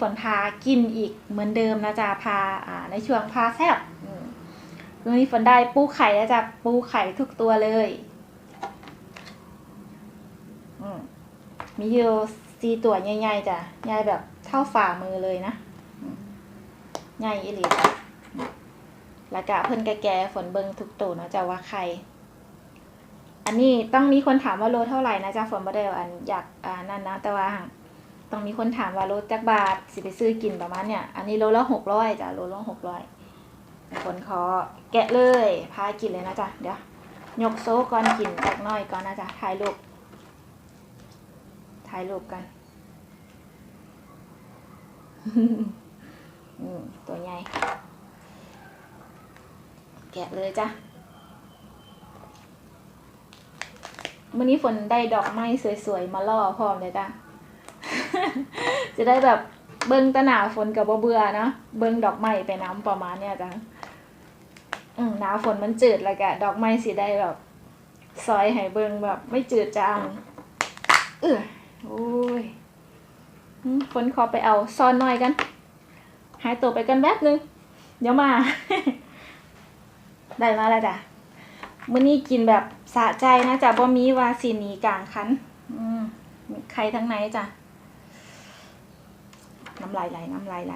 ฝนพากินอีกเหมือนเดิมนะจ๊ะพาอ่าในช่วงพาแซบอืมวันนี้ฝนได้ปูไข่แล้วจ้ะปูไข่ทุกตัวเลยอืมมีอยู่สี่ตัวใหญ่ๆจ้ะใหญ่แบบเท่าฝ่ามือเลยนะใหญ่อีหลีจ้ะอืมแล้วก็เพิ่นแก่ๆฝนเบิงทุกตัวนะจ้ะว่าไข่อันนี้ต้องมีคนถามว่าโลเท่าไหร่นะจ๊ะฝนบ่ได้อันอยากอ่านั่นนะแต่ว่า ต้องมีคนถามว่าโลจักบาทสิไปซื้อกินประมาณเนี่ย อันนี้โลละหกร้อยจ้ะโลละหกร้อยฝนขอแกะเลยพากินเลยนะจ๊ะเดี๋ยวยกโซ่ก่อนกินจักหน้อยก่อนนะจ๊ะถ่ายรูปถ่ายรูปกันตัวใหญ่แกะเลยจ้ะมื่อนี้ฝนได้ดอกไม้สวยๆ มาล่อพร้อมเลยจ้ะ จะได้แบบเบิ้งตะหนาฝนกับบ่เบื่อเนาะเบิ้งดอกไม้ไปน้ำประมาณเนี้ยจ้ะอืมหนาวฝนมันจืดแล้วกะดอกไม้สิได้แบบซอยให้เบิ้งแบบ ไม่จืดจางเออโอ้ยฝนขอไปเอาซ่อนหน่อยกัน หายตัวไปกันแป๊บนึง เดี๋ยวมา ได้มาแล้วจ้ะมื้อนี้กินแบบสะใจนะจ๊ะบ่มีว่าสีหนีกลางคัน อืมไข่ทั้งไหนจ้ะ น้ำลายไหลน้ำลายไหล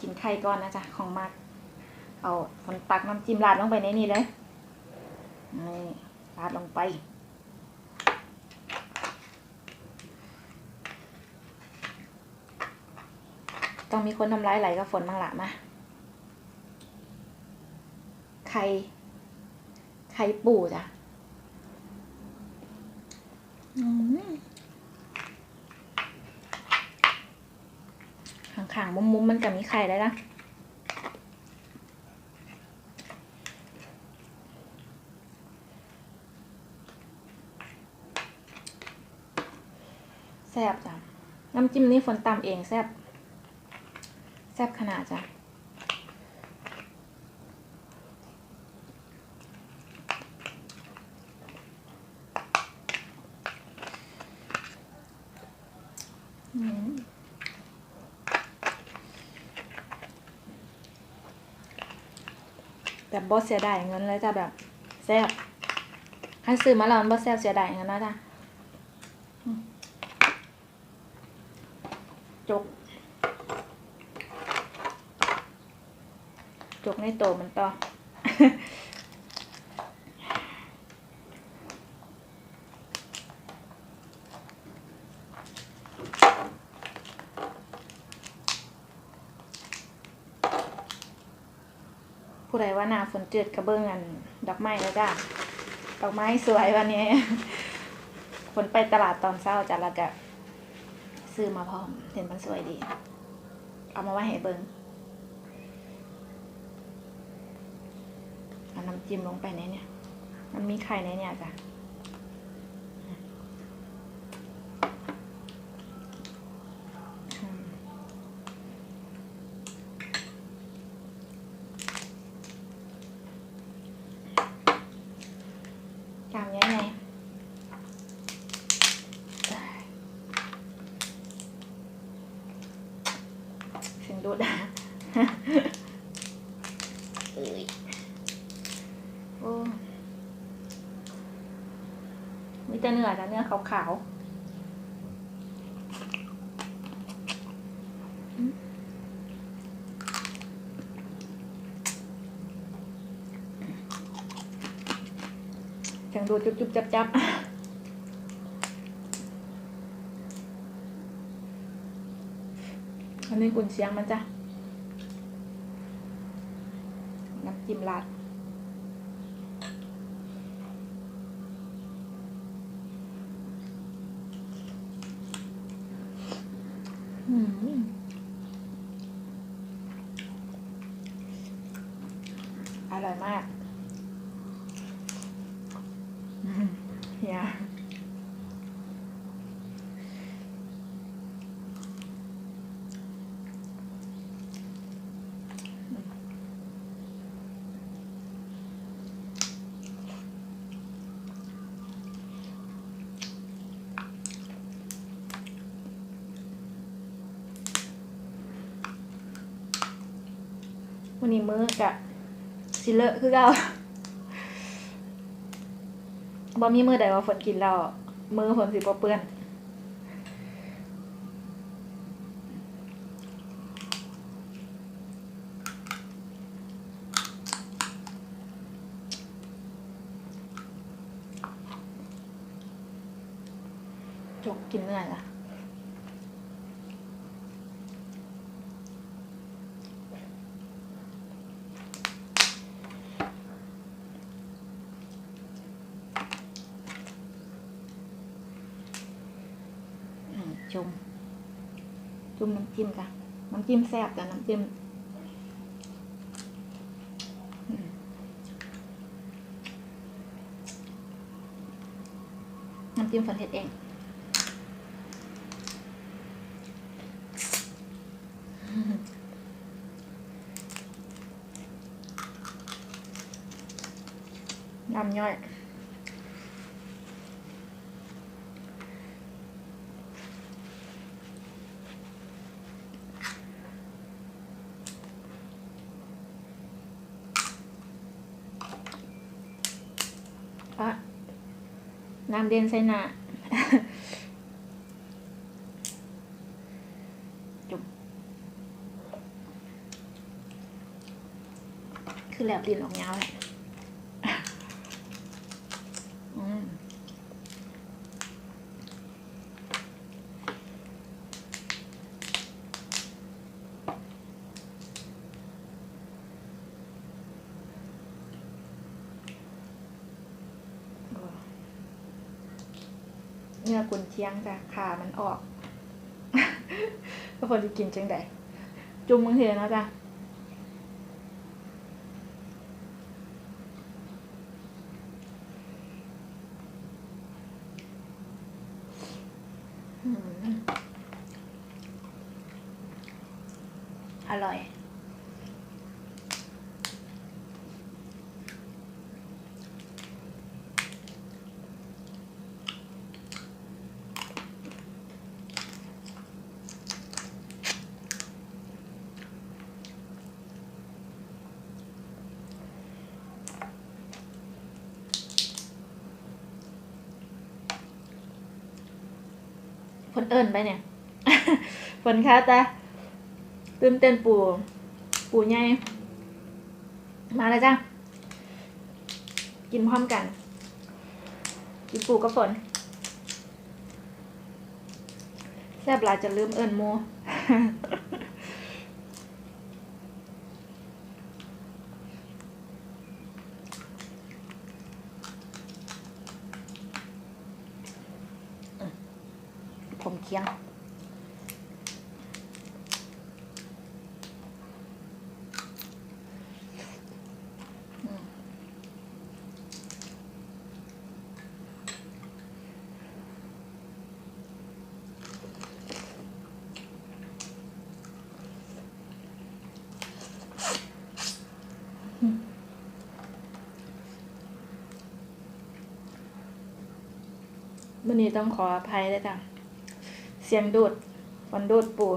กินไข่ก่อนนะจ๊ะของมาก เอาคนตักน้ำจิ้มราดลงไปในนี้เลยนี่ราดลงไปต้องมีคนทำร้ายไหลกับฝนบ้างละมาไข่ไข่ปูจ้ะอืม ข่างมุมมุมมันกับมีไข่ได้ละแซ่บจ้ะ น้ำจิ้มนี่ฝนตำเองแซ่บ แซ่บขนาดจ้ะ อืม แบบบอสเสียดายเงินเลยจ้ะแบบแซ่บใครซื้อมาแล้วมันบอสแซ่บเสียดายเงินนะจ้ะจกจกในโตมันต่อ ใดว่าหนาฝนจืดกระเบื้องอัน ดอกไม้แล้วจ้าดอกไม้สวยวันนี้ฝนไปตลาดตอนเช้าจ้ะแล้วก็ซื้อมาพร้อมเห็นมันสวยดี เอามาไว้ให้เบิงเอาน้ำจิ้มลงไปในเนี่ย มันมีไข่ในเนี่ยจ้ะอืม ทำยังไงเสียง ดูดอะเอ้ยโอ้มีแต่เนื้อจ้ะเนื้อขาวๆอืมเสียงดูดจุบๆจับๆ อันนี้กุนเชียงมันจ้ะน้ำจิ้มราดอืมอร่อยมากอืมเฮีย วันี้มือกะสิเลอะคือเก่าบ่มีมือใดว่าฝนกินแล้วมือฝนสิบ่เปื้อน จกกินเมื่อยละอืมจุ่ม น้ำจิ้มจ้ะน้ำจิ้มแซ่บจ้ะน้ำจิ้มน้ำจิ้มฝันเห็ดเองน้ำย่อย อะ น้ำเด่นใส่หน้าจุ่มคือแลบดินออกยาวเละ อืม เฉียงจ้ะขามันออก ก็พอจะกินจังไดจุ่มมึงเห็นแล้วจ้ะ อืมอร่อย ฝ นเอิญไปเนี่ยฝนค่ะแต่ตื่นเต้นปู่ ปูใหญ่มาแล้วจ้ะ กินพร้อมกัน กินปู่กับฝนแซ่บหลายจะลืมเอิญโม คียงอืมวันนี้ต้องขออภัยด้วยจ้ะ สียงดูดฝนดูดปู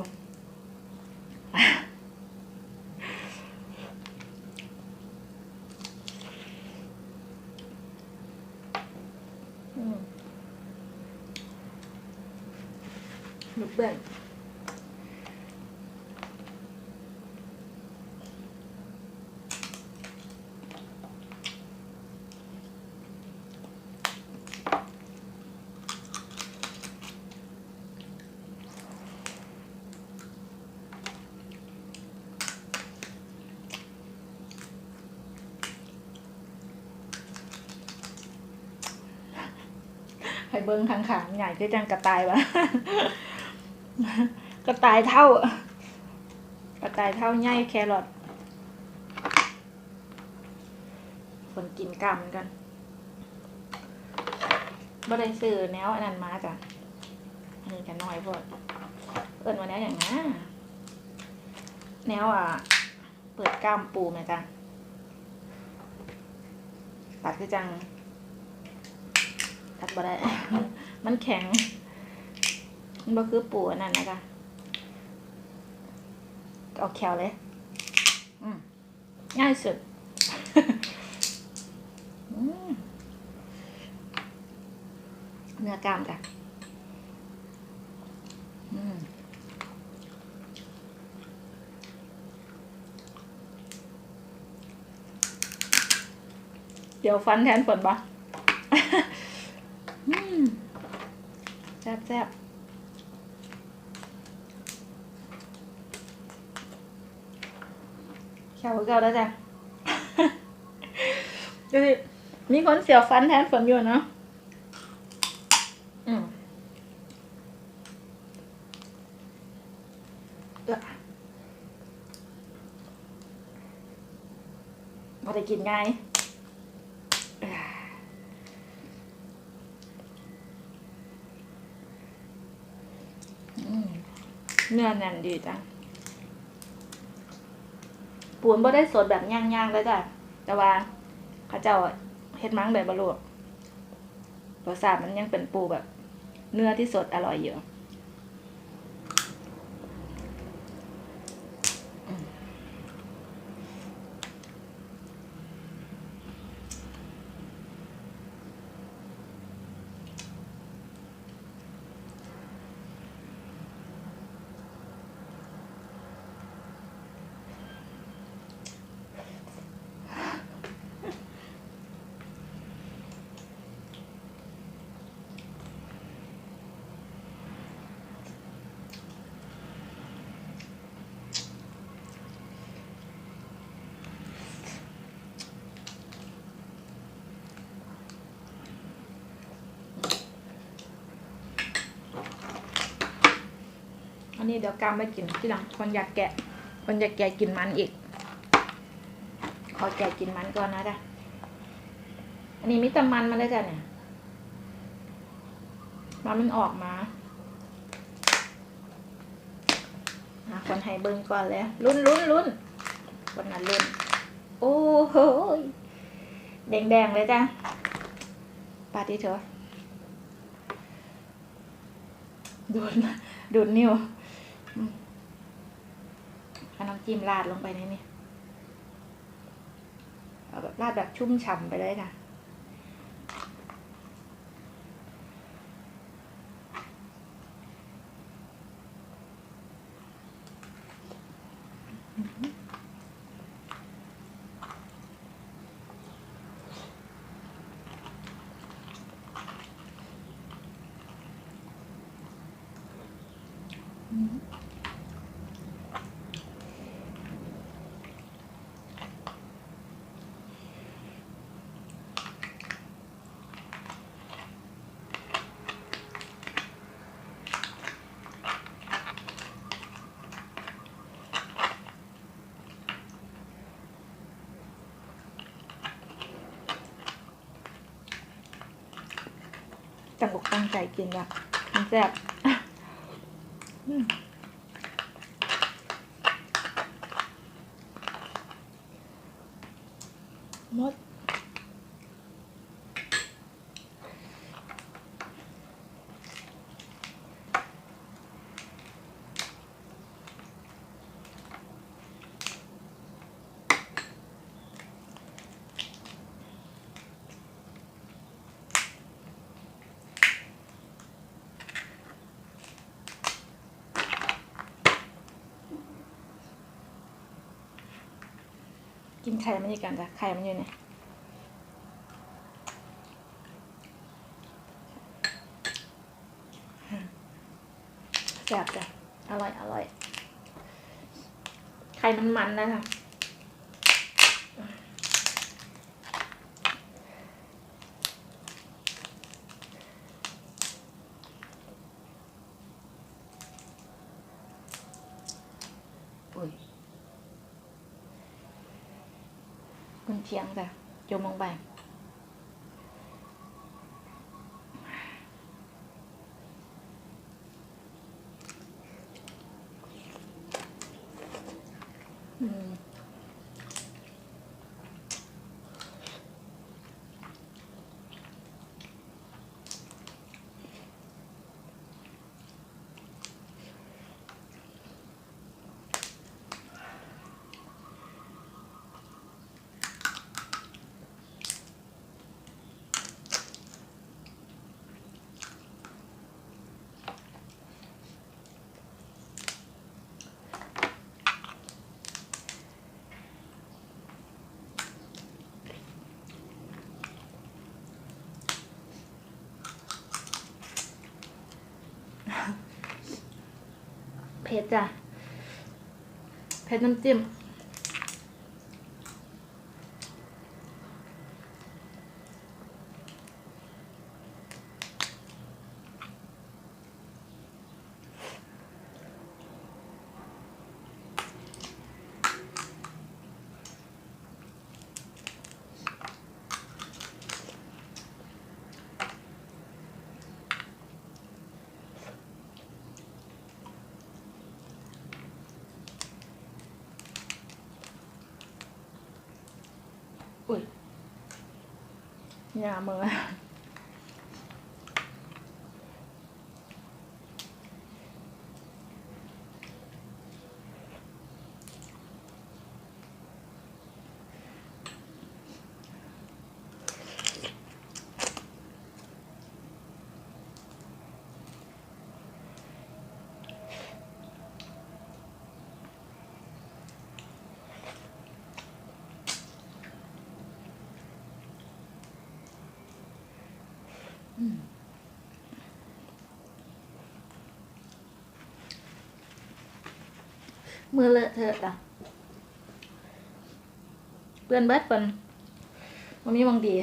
ลูกเบื่อ เบิ้งข้างๆใหญ่ก็จังกระต่ายวะกระต่ายเท่า กระต่ายเท่าใหญ่แครอทคนกินกล้ามเหมือนกันบ่ได้ซื้อแนวอันนั้นมาจ้ะอันนี้กันน้อยพอดเอิ้นว่าแนวอย่างนะแนวอะ เปิดกล้ามปูไหมจ้ะตัดคือจัง ตัดบ่ได้ มันแข็งมันบ่คือปูนนั้นนะจ๊ะเอาแควเลยง่ายสุดเนื้อกล้ามจ้ะเดี๋ยวฟันแทนฝนปะ แซ่บแซ่บแค่หัวเก่าแล้วจ้ะดูดิมีคนเสียวฟันแทนฝนอยู่เนาะอืมเอื้อพอได้กินง่ายเอื้ออืม เนื้อแน่นดีจ้ะปูนบ่ได้สดแบบย่างๆแล้วจ้ะ แต่ว่าข้าเจ้าเฮ็ดมั้งแบบบะโลกรสชาติมันยังเป็นปูแบบ เนื้อที่สดอร่อยอยู่อื อันนี้เดี๋ยวกำไปกินที่หลังคนอยากแกะ คนอยากแกะกินมันอีก ขอแกะกินมันก่อนนะจ้ะอันนี้มิตรมันมาเลยจ้ะเนี่ยมันมันออกมาคนให้เบิ้งก่อนเลยลุ้นลุ้นลุ้นคนนั้นลุ้นโอ้โหแดงแดงเลยจ้ะปาดที่เถอะดูดดูดนิ้ว จิ้มราดลงไปในนี้เอาแบบราดแบบชุ่มฉ่ำไปเลยค่ะ งอกตั้งใจกินแบบมันแซ่บหมด กินไข่มันอีกกันจ้ะไข่มันอยู่เนี่ยแซ่บจ้ะอร่อยอร่อยไข่มันมันนะคะอุ้ย คุณเชีย ผ็ดจ้ะเผ็ดน้ำจิ้ม อย่า มือมือเลอะเทอะจ้ะเปื้อนเบิดเปิ้นมันมีบางดี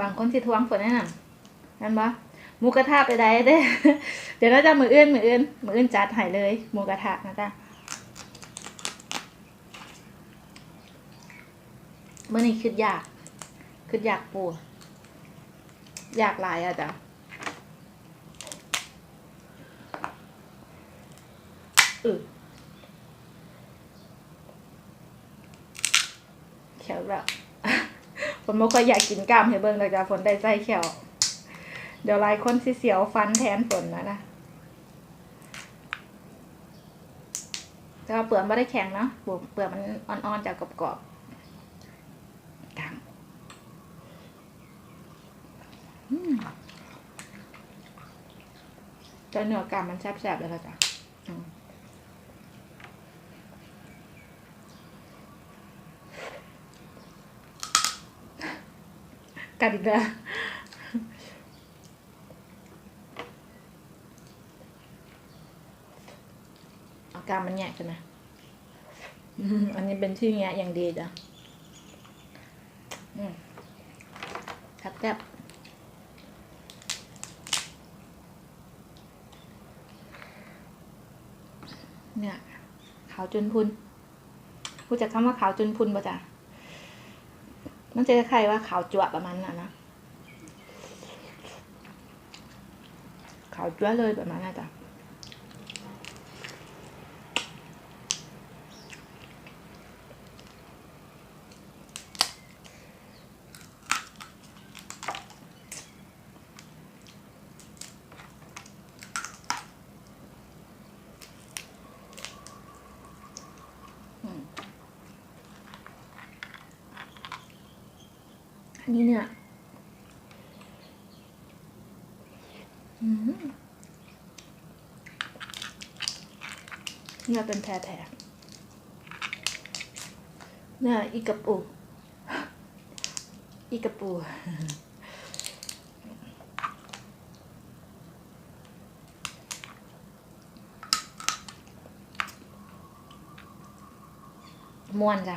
บางคนสิทวงฝนแน่นอนนั่นปะหมูกระทะไปได้เด้ เดี๋ยวเราจะมืออื่นมืออื่นมืออื่นจัดให้เลยหมูกระทะนะจ๊ะเมื่อนี้คิดอยากคิดอยากปูอยากลายอะจ้ะเออแขวแบบผมไม่ค่อยอยากกินกล้ามให้เบิ่งเลยจ้ะฝนได้ใส่แขวเดี๋ยวลายคนสิเสียวฟันแทนฝนนะนะ แต่ว่าเปลือกไม่ได้แข็งเนาะเปลือกเปลือกมันอ่อนๆจากกรอบๆกลางอืมแตเนื้อกลามมันแซ่บๆเลยละจ้ะกัดอีกแล้ว อาการมันแยกใช่ไหมอันนี้เป็นที่แงะอย่างดีจ้ะอืมครับแซ่บเนี่ยขาวจนพุนรู้จักคำว่าขาวจนพุนป่ะจ๊ะมันจะคล้ายว่าขาวจั่วประมาณนั้นนะขาวจั่วเลยประมาณนั้นจ้ะ อั นนี้เนี่ยอืมเนี่ยเป็นแท้ๆเนี่ยอีกระปู อีกระปูม่วนจ้ะ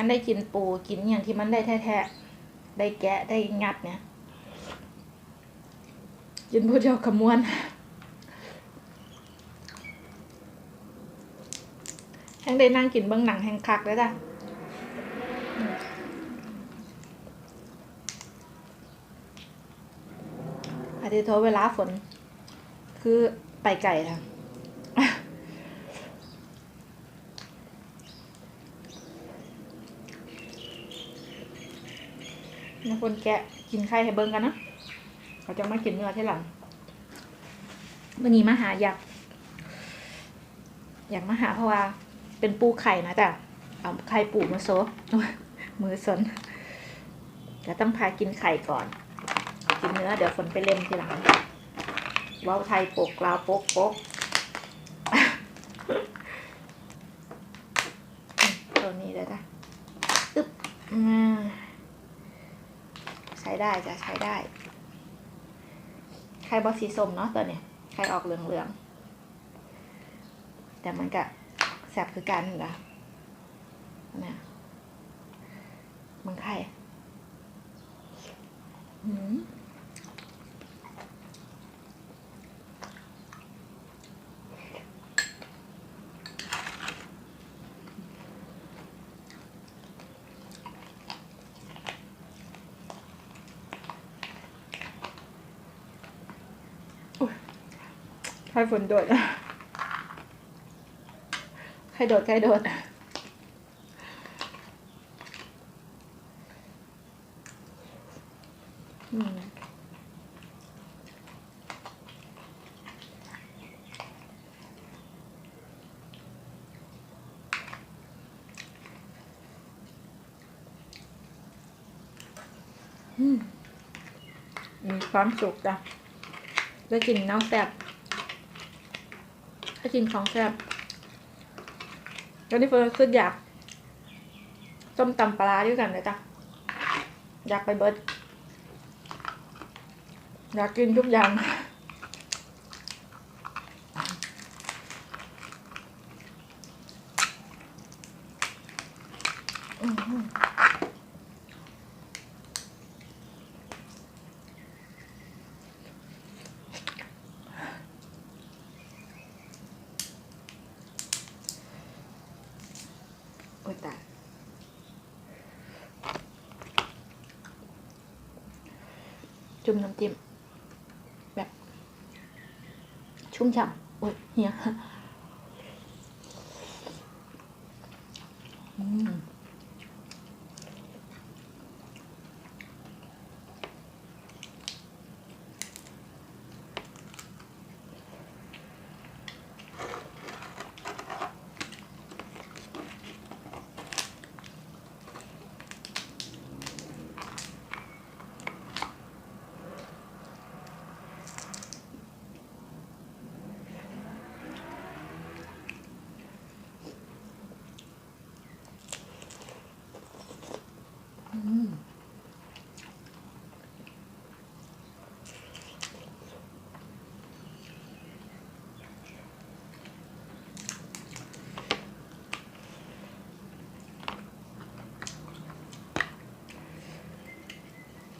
ท่านได้กินปูกินอย่างที่มันได้แท้ๆได้แกะได้งัดเนี่ยกินผู้เดียวขมวนแห้งได้นั่งกินเบื้องหนังแห้งคักแล้วจ้ะอาทิตย์โทเวลาฝน คือไปไก่ค่ะ บางคนแกะกินไข่ให้เบิ่งกันนะเขาจะมากินเนื้อที่หลังวันนี้มาหาอยาก อยากมาหาเพราะว่าเป็นปูไข่นะจ๊ะเอาไข่ปูมาโซมือสนจะต้องพากินไข่ก่อน กินเนื้อเดี๋ยวฝนไปเล่นทีหลังว้าวไทยปกลาวปกปกตัวนี้เลยจ้ะอึ๊บอ่า ช้ได้จะใช้ได้ ไข่บอสีส้มเนาะตัวเนี้ยไข่ออกเหลืองๆ แต่มันก็แสบคือกันนะนะมันไข่ อืม ใครฝนโดดใครโดดใครโดดอืมมีความสุขจ้ะได้กินน้ำแซ่บ กินของแซ่บแล้วนี่เฟิร์นคืออยากต้มตำปลาด้วยกันเลยจ้ะอยากไปเบิร์ดอยากกินทุกอย่างอื้อหือโอ้ยตาย จุ่มน้ำจิ้มแบบชุ่มฉ่ำโอ้ยเฮียอืม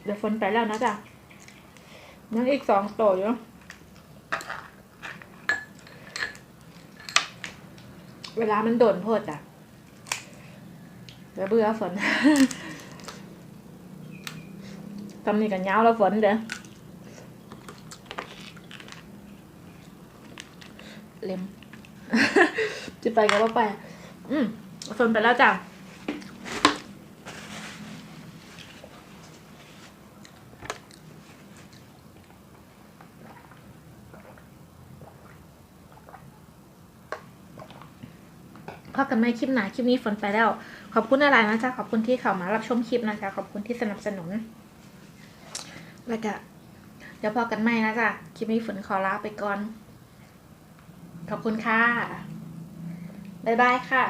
เดี๋ยวฝนไปแล้วนะจ๊ะยังอีกสองโตอยู่เวลามันโดนโพดอะเดี๋ยวเบื่อฝนตำนี้กันยาวแล้วฝนเด้อเล็มจะไปก็ว่าไป อืมฝนไปแล้วจ้ะ กันใหม่คลิปหนาคลิปนี้ฝนไปแล้ว ขอบคุณอะไรนะจ๊ะขอบคุณที่เข้ามารับชมคลิปนะคะขอบคุณที่สนับสนุนแล้วก็เดี๋ยวพอกันใหม่นะจ๊ะคลิปนี้ฝนขอลาไปก่อน ขอบคุณค่ะบ๊ายบายค่ะ